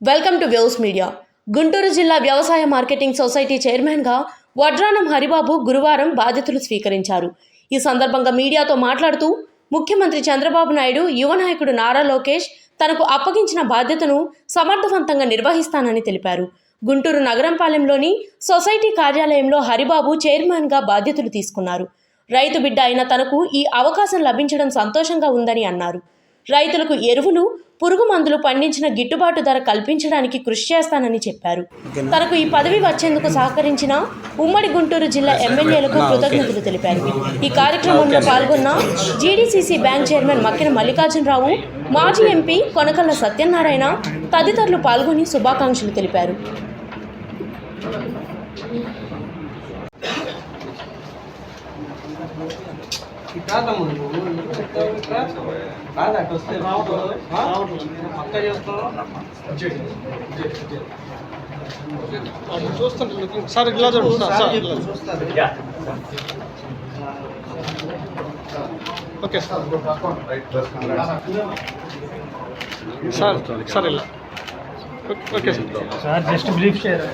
Welcome to views media. Guntur జిల్లా వ్యవసాయ marketing society చైర్మన్గా వడ్రానం హరిబాబు గురువారం బాధ్యతలు స్వీకరించారు. ఈ సందర్భంగా మీడియాతో మాట్లాడుతూ ముఖ్యమంత్రి చంద్రబాబు నాయుడు యువ నాయకుడు నారా లోకేష్ తనకు అప్పగించిన బాధ్యతను సమర్థవంతంగా నిర్వహిస్తానని తెలిపారు. గుంటూరు నగరంపాలెంలోని సొసైటీ కార్యాలయంలో హరిబాబు చైర్మన్గా బాధ్యతలు తీసుకున్నారు. రైతు బిడ్డ అయిన తనకు ఈ అవకాశం లభించడం సంతోషంగా ఉందని అన్నారు. రైతులకు ఎరువులు పురుగు మందులు పండించిన గిట్టుబాటు ధర కల్పించడానికి కృషి చేస్తానని చెప్పారు. తనకు ఈ పదవి వచ్చేందుకు సహకరించిన ఉమ్మడి గుంటూరు జిల్లా ఎమ్మెల్యేలకు కృతజ్ఞతలు తెలిపారు. ఈ కార్యక్రమంలో పాల్గొన్న GDCC bank chairman Makkina Mallikarjunarao మాజీ ఎంపీ కొనకల్ల సత్యనారాయణ తదితరులు పాల్గొని శుభాకాంక్షలు తెలిపారు. కాదమ్మ నువ్వు ఎందుకు చెప్తావు కాదు అటు వస్తే పక్క చేస్తావు చూస్తుంటే సార్ ఇలా చూడండి ఓకే. సార్ సార్ సార్ ఇలా okay sir sir just brief చేయరా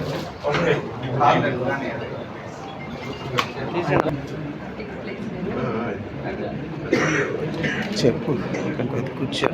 చెప్పు. కూర్చో